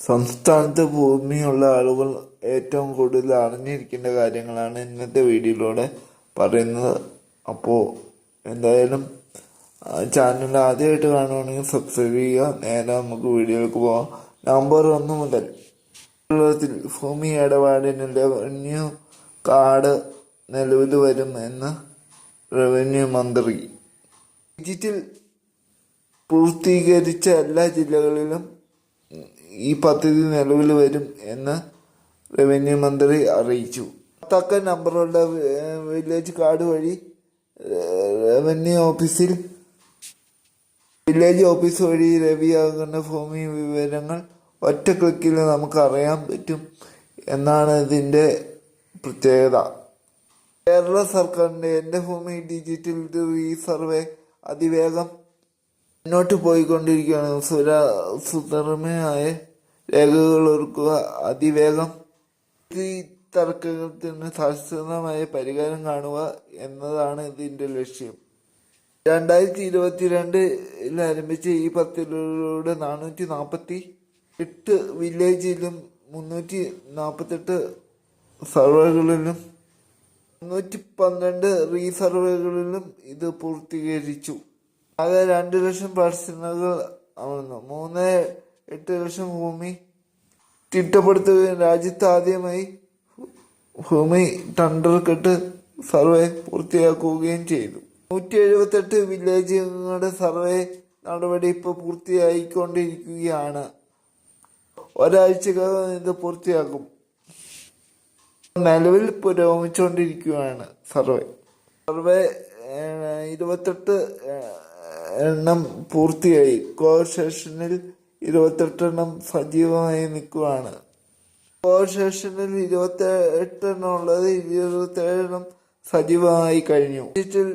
സംസ്ഥാനത്ത് ഭൂമിയുള്ള ആളുകൾ ഏറ്റവും കൂടുതൽ അറിഞ്ഞിരിക്കേണ്ട കാര്യങ്ങളാണ് ഇന്നത്തെ വീഡിയോയിലൂടെ പറയുന്നത്. അപ്പോൾ എന്തായാലും ചാനൽ ആദ്യമായിട്ട് കാണുവാണെങ്കിൽ സബ്സ്ക്രൈബ് ചെയ്യുക. നേരെ നമുക്ക് വീഡിയോയിലേക്ക് പോവാം. നവംബർ ഒന്ന് മുതൽ. കേരളത്തിൽ ഭൂമി ഇടപാടിനുള്ള റവന്യൂ കാർഡ് നിലവിൽ വരും എന്ന് റവന്യൂ മന്ത്രി. ഡിജിറ്റൽ പൂർത്തീകരിച്ച എല്ലാ ജില്ലകളിലും ഈ പദ്ധതി നിലവിൽ വരും എന്ന് റവന്യൂ മന്ത്രി അറിയിച്ചു. തക്ക നമ്പറുള്ള വില്ലേജ് കാർഡ് വഴി റവന്യൂ ഓഫീസിൽ വില്ലേജ് ഓഫീസ് വഴി ലഭ്യമാകുന്ന ഭൂമി വിവരങ്ങൾ ഒറ്റ ക്ലിക്കിൽ നമുക്ക് അറിയാൻ പറ്റും എന്നാണ് ഇതിന്റെ പ്രത്യേകത. കേരള സർക്കാരിന്റെ എന്റെ ഭൂമി ഡിജിറ്റൽ റീസർവേ അതിവേഗം മുന്നോട്ട് പോയിക്കൊണ്ടിരിക്കുകയാണ്. സുര സുതർമയായ രേഖകൾ ഒരുക്കുക അതിവേഗം. ഈ തർക്കത്തിന് ശാശ്വതമായ പരിഹാരം കാണുക എന്നതാണ് ഇതിന്റെ ലക്ഷ്യം. രണ്ടായിരത്തി ഇരുപത്തിരണ്ടിൽ ആരംഭിച്ച ഈ പദ്ധതിയിലൂടെ നാനൂറ്റി നാൽപ്പത്തി എട്ട് വില്ലേജിലും മുന്നൂറ്റി നാൽപ്പത്തെട്ട് സർവേകളിലും മുന്നൂറ്റി പന്ത്രണ്ട് റീസർവേകളിലും ഇത് പൂർത്തീകരിച്ചു. ആകെ രണ്ട് ലക്ഷം പാഴ്സലുകൾ അമർന്നു. മൂന്ന് എട്ട് ലക്ഷം ഭൂമി തിട്ടപ്പെടുത്തുകയും രാജ്യത്ത് ആദ്യമായി ഭൂമി ടണ്ടർ കെട്ട് സർവേ പൂർത്തിയാക്കുകയും ചെയ്തു. നൂറ്റി എഴുപത്തെട്ട് വില്ലേജുകളുടെ സർവേ നടപടി ഇപ്പോൾ പൂർത്തിയായിക്കൊണ്ടിരിക്കുകയാണ്. ഒരാഴ്ചക്കകം ഇത് പൂർത്തിയാക്കും. നിലവിൽ പുരോഗമിച്ചുകൊണ്ടിരിക്കുകയാണ് സർവേ. സർവേ ഇരുപത്തെട്ട് എണ്ണം പൂർത്തിയായി. കോർ സെഷനിൽ ഇരുപത്തെട്ടെണ്ണം സജീവമായി നിൽക്കുകയാണ്. കോർ സെഷനിൽ ഇരുപത്തി എട്ടെണ്ണം ഉള്ളത് ഇരുപത്തേഴെണ്ണം സജീവമായി കഴിഞ്ഞു. ഡിജിറ്റൽ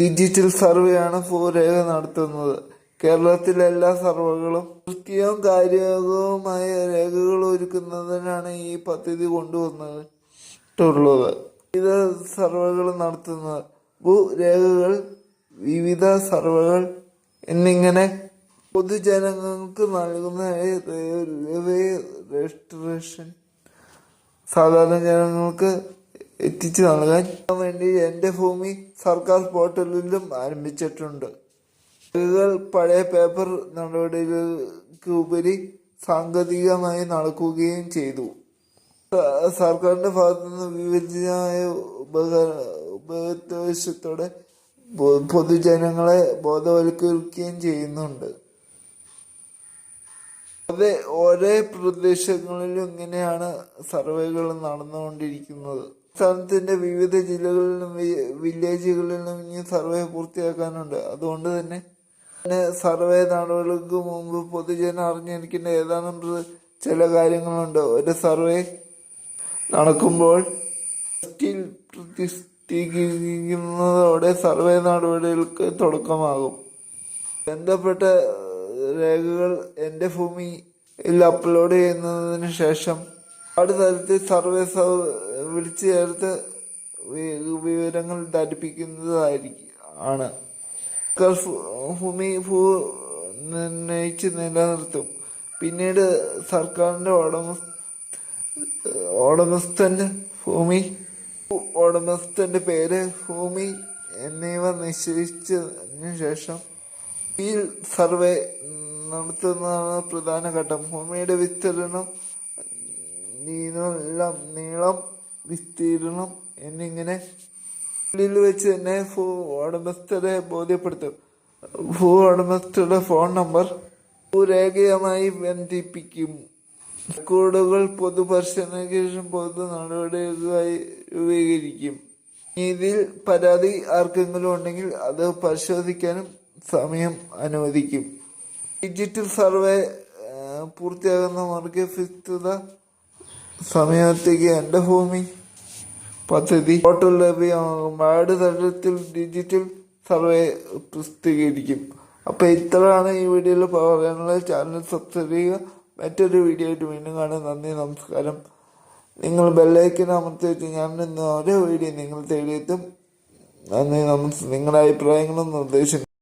ഡിജിറ്റൽ സർവേ ഡിജിറ്റൽ സർവേയാണ് ഭൂരേഖ നടത്തുന്നത്. കേരളത്തിലെ എല്ലാ സർവേകളും കൃത്യവും കാര്യവുമായ രേഖകൾ ഒരുക്കുന്നതിനാണ് ഈ പദ്ധതി കൊണ്ടുവന്നിട്ടുള്ളത്. ഇത് സർവേകൾ നടത്തുന്നത്. ഭൂരേഖകൾ വിവിധ സർവകൾ എന്നിങ്ങനെ പൊതുജനങ്ങൾക്ക് നൽകുന്ന രജിസ്ട്രേഷൻ സാധാരണ ജനങ്ങൾക്ക് എത്തിച്ചു നൽകാൻ വേണ്ടി എന്റെ ഭൂമി സർക്കാർ പോർട്ടലിലും ആരംഭിച്ചിട്ടുണ്ട്. പഴയ പേപ്പർ നടപടികൾക്ക് ഉപരി സാങ്കേതികമായി നടക്കുകയും ചെയ്തു. സർക്കാരിന്റെ ഭാഗത്തു നിന്ന് ഉപകാര ഉപദേശത്തോടെ പൊതുജനങ്ങളെ ബോധവൽക്കരിക്കുകയും ചെയ്യുന്നുണ്ട്. അതെ ഒരേ പ്രദേശങ്ങളിലും ഇങ്ങനെയാണ് സർവേകൾ നടന്നുകൊണ്ടിരിക്കുന്നത്. സംസ്ഥാനത്തിന്റെ വിവിധ ജില്ലകളിലും വില്ലേജുകളിലും ഇനി സർവേ പൂർത്തിയാക്കാനുണ്ട്. അതുകൊണ്ട് തന്നെ സർവേ നടപടികൾക്ക് മുമ്പ് പൊതുജനം അറിഞ്ഞിരിക്കേണ്ട ഏതാനും ചില കാര്യങ്ങളുണ്ട്. ഒരു സർവേ നടക്കുമ്പോൾ ലിസ്റ്റിൽ പ്രതിഷ്ഠിക്കുന്നതോടെ സർവേ നടപടികൾക്ക് തുടക്കമാകും. ബന്ധപ്പെട്ട രേഖകൾ എന്റെ ഭൂമിയിൽ അപ്ലോഡ് ചെയ്യുന്നതിന് ശേഷം അടുത്ത തലത്തിൽ സർവേ സർ വിളിച്ചു ചേർത്ത് വിവരങ്ങൾ ധരിപ്പിക്കുന്നതായിരിക്കും. ആണ് ഭൂമി ഭൂ നിർണയിച്ച് നിലനിർത്തും. പിന്നീട് സർക്കാരിന്റെ ഉടമ ഉടമസ്ഥന്റെ ഭൂമി ഉടമസ്ഥന്റെ പേര് ഭൂമി എന്നിവ നിശ്ചയിച്ചതിനു ശേഷം ഈ സർവേ നടത്തുന്നതാണ് പ്രധാന ഘട്ടം. ഭൂമിയുടെ വിസ്തീർണം നീളം നീളം വിസ്തീർണം എന്നിങ്ങനെ ഫീൽഡിൽ വെച്ച് തന്നെ ഭൂ ഉടമസ്ഥരെ ബോധ്യപ്പെടുത്തും. ഭൂ ഉടമസ്ഥരുടെ ഫോൺ നമ്പർ ഭൂരേഖയുമായി ബന്ധിപ്പിക്കും. റെക്കോർഡുകൾ പൊതുപരിശോധനയ്ക്ക് പൊതു നടപടികൾക്കായി രൂപീകരിക്കും. ഇതിൽ പരാതി ആർക്കെങ്കിലും ഉണ്ടെങ്കിൽ അത് പരിശോധിക്കാനും സമയം അനുവദിക്കും. ഡിജിറ്റൽ സർവേ പൂർത്തിയാകുന്നവർക്ക് വിസ്തൃത സമയത്തേക്ക് എന്റെ ഭൂമി പദ്ധതി പോർട്ടൽ ലഭ്യമാകും. വാർഡ് തലത്തിൽ ഡിജിറ്റൽ സർവേ പ്രസിദ്ധീകരിക്കും. അപ്പോൾ ഇത്രയാണ് ഈ വീഡിയോയിൽ പറയാനുള്ളത് ചാനൽ സബ്സ്ക്രൈബ് ചെയ്യുക. മറ്റൊരു വീഡിയോ ആയിട്ട് വീണ്ടും കാണാം. നന്ദി നമസ്കാരം. നിങ്ങൾ ബെല്ലൈക്കൻ അമർത്തി വെച്ച് ഞാൻ ഇന്ന് ഓരോ വീഡിയോ നിങ്ങൾ തേടിയെത്തും. നന്ദി നമസ് നിങ്ങളുടെ അഭിപ്രായങ്ങളും നിർദ്ദേശങ്ങളും